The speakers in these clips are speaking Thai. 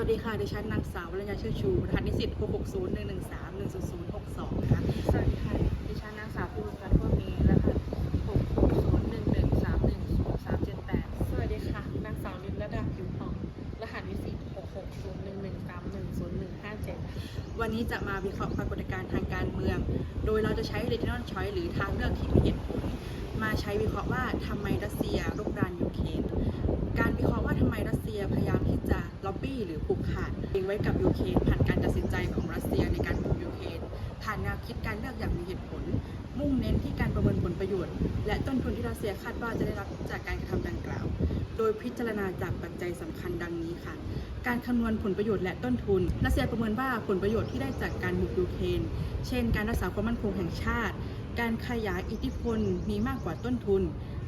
วัสดีค่ะ ดิฉันนางสาววรัญญาเชื่อชูรหัสนิสิต660 113 10062นะคะสวัสดีค่ะ ดิฉันนางสาวพิมพ์พันธ์พวกมีรหัส6 6 0 1 1 3 1 0 3 7 8 สวัสดีค่ะ นางสาวนิลดาผิวผ่อง รหัสนิสิต6 6 0 1 1 3 1 0 1 5 7 วันนี้จะมาวิเคราะห์ปรากฏการณ์ทางการเมือง โดยเราจะใช้ regional choice หรือทางเลือกที่มีเหตุผล มาใช้วิเคราะห์ว่าทำไมรัสเซีย หรือผูกขาดเองไว้กับยูเครนผ่านการตัดสินใจของรัสเซียในการบุกยูเครนผ่านแนวคิดการเลือกอย่างมีเหตุผล มุ่งเน้นที่การประเมินผลประโยชน์ และต้นทุนที่รัสเซียคาดว่าจะได้รับจากการกระทำดังกล่าว โดยพิจารณาจากปัจจัยสำคัญดังนี้ค่ะ การคำนวณผลประโยชน์และต้นทุน รัสเซียประเมินว่าผลประโยชน์ที่ได้จากการบุกยูเครนเช่น การรักษาความมั่นคงแห่งชาติ การขยายอิทธิพลมีมากกว่าต้นทุน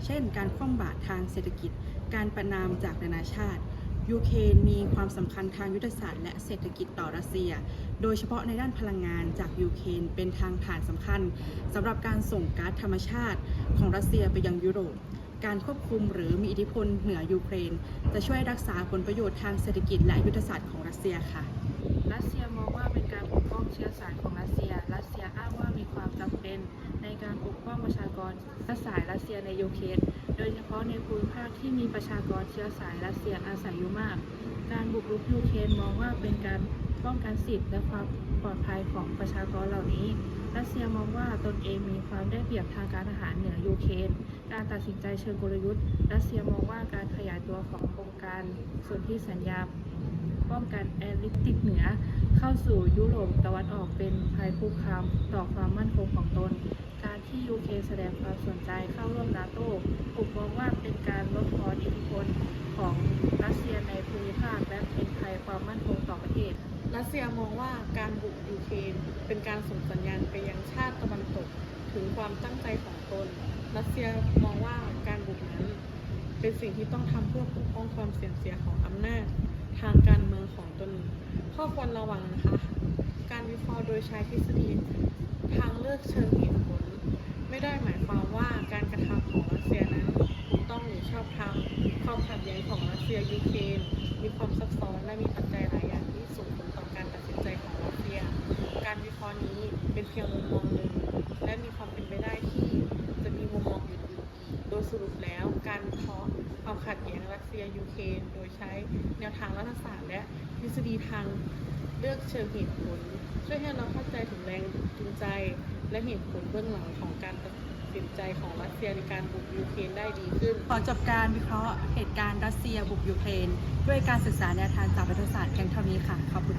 เช่น การคว่ำบาตรทางเศรษฐกิจ การประนามจากนานาชาติ ยูเครนมีความสำคัญทางยุทธศาสตร์และเศรษฐกิจต่อรัสเซีย โดยเฉพาะในด้านพลังงานจากยูเครนเป็นทางผ่านสำคัญสำหรับการส่งก๊าซธรรมชาติของรัสเซียไปยังยุโรป การควบคุมหรือมีอิทธิพลเหนือยูเครน จะช่วยรักษาผลประโยชน์ทางเศรษฐกิจและยุทธศาสตร์ของรัสเซียค่ะ รัสเซียมองว่าเป็นการปกป้องเชื้อสายของ การปกป้องประชากรเชื้อสายรัสเซียในยูเครนโดยเฉพาะในภูมิภาคที่มีประชากรเชื้อสายรัสเซียอาศัยอยู่มาก การบุกรุกยูเครนมองว่าเป็นการป้องกันสิทธิและความปลอดภัยของประชากรเหล่านี้ รัสเซียมองว่าตนเองมีความได้เปรียบทางการทหารเหนือยูเครน การตัดสินใจเชิงกลยุทธ์ รัสเซียมองว่าการขยายตัวของโครงการส่วนที่สัญญาป้องกันแอริกติกเหนือ เข้าสู่ยุโรปตะวันออกเป็นภัยคุกคามต่อความมั่นคงของตนการ ที่ยูเครนแสดงความสนใจเข้าร่วมนาโต้ถูกมองว่าเป็นการลดทอนอิทธิพลของรัสเซียในภูมิภาคและเป็นภัยความมั่นคงต่อประเทศ รัสเซียมองว่าการบุกยูเครนเป็นการส่งสัญญาณไปยังชาติตะวันตก ถึงความตั้งใจของตน รัสเซียมองว่าการบุกนั้น เป็นสิ่งที่ต้องทำเพื่อปกป้องความเสื่อมเสียของอำนาจ ทางการเมืองของตน ข้อควรระวังนะคะ การวิเคราะห์โดยใช้ทฤษฎีทางเลือกเชิงเหตุ ได้หมายความว่าการกระทำของรัสเซียนั้นถูกต้องหรือชอบธรรมความขัดแย้งของรัสเซียยูเครนมีความซับซ้อนและมีปัจจัยหลายอย่างที่ส่งผลต่อการตัดสินใจของรัสเซีย การวิเคราะห์นี้เป็นเพียงมุมมองหนึ่งและมีความเป็นไปได้ที่จะมีมุมมองอื่นๆอีกโดยสรุปแล้วการวิเคราะห์ความขัดแย้งรัสเซียยูเครนโดยใช้แนวทางรัฐศาสตร์และทฤษฎีทางเลือกเชิงเหตุผลช่วยให้เราเข้าใจถึงแรงจูงใจ และเหตุผลเบื้องหลังของการตัดสินใจของรัสเซียในการบุกยูเครนได้ดีขึ้น ขอจบการวิเคราะห์เหตุการณ์รัสเซียบุกยูเครนด้วยการศึกษาแนวทางจากรัฐศาสตร์เพียงเท่านี้ค่ะ ขอบคุณค่ะ